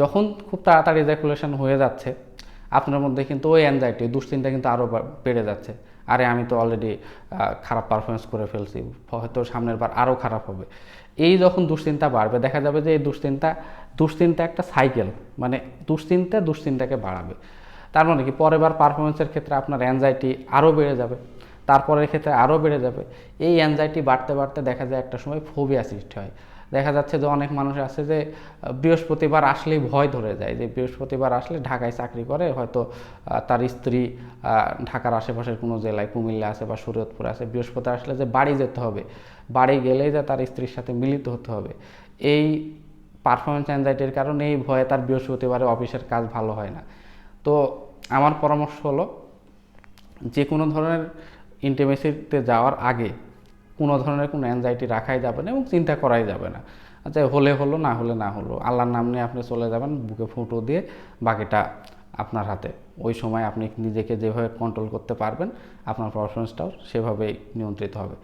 যখন খুব তাড়াতাড়ি রেগুলেশন হয়ে যাচ্ছে, আপনার মধ্যে কিন্তু ওই অ্যাংজাইটি দুশ্চিন্তা কিন্তু আরও বেড়ে যাচ্ছে। আরে, আমি তো অলরেডি খারাপ পারফরমেন্স করে ফেলছি, হয়তো সামনের বার আরও খারাপ হবে। এই যখন দুশ্চিন্তা বাড়বে, দেখা যাবে যে এই দুশ্চিন্তা দুশ্চিন্তা একটা সাইকেল মানে দুশ্চিন্তা দুশ্চিন্তাকে বাড়াবে। তার মানে কি, পরের বার পারফরমেন্সের ক্ষেত্রে আপনার অ্যাংজাইটি আরও বেড়ে যাবে। তারপরের ক্ষেত্রে আরও বেড়ে যাবে। এই অ্যাংজাইটি বাড়তে বাড়তে দেখা যায় একটা সময় ফোবিয়া সৃষ্টি হয়। দেখা যাচ্ছে যে অনেক মানুষ আছে যে, বৃহস্পতিবার আসলেই ভয় ধরে যায় যে, বৃহস্পতিবার আসলে ঢাকায় চাকরি করে, হয়তো তার স্ত্রী ঢাকার আশেপাশের কোনো জেলায় কুমিল্লা আছে বা শরীয়তপুর আছে বৃহস্পতি আসলে যে বাড়ি যেতে হবে, বাড়ি গেলেই যে তার স্ত্রীর সাথে মিলিত হতে হবে। এই পারফরমেন্স অ্যাংজাইটির কারণে এই ভয়ে তার বৃহস্পতিবারে অফিসের কাজ ভালো হয় না। তো আমার পরামর্শ হলো, যে কোনো ধরনের ইন্টিমেসিতে যাওয়ার আগে কোনো ধরনের কোনো অ্যাংজাইটি রাখাই যাবে না এবং চিন্তা করাই যাবে না। আচ্ছা হলে হলো, না হলে না হলো। আল্লাহর নাম নিয়ে আপনি চলে যাবেন, বুকে ফুটো দিয়ে বাকিটা আপনার হাতে। ওই সময় আপনি নিজেকে যেভাবে কন্ট্রোল করতে পারবেন, আপনার পারফরমেন্সটাও সেভাবেই নিয়ন্ত্রিত হবে।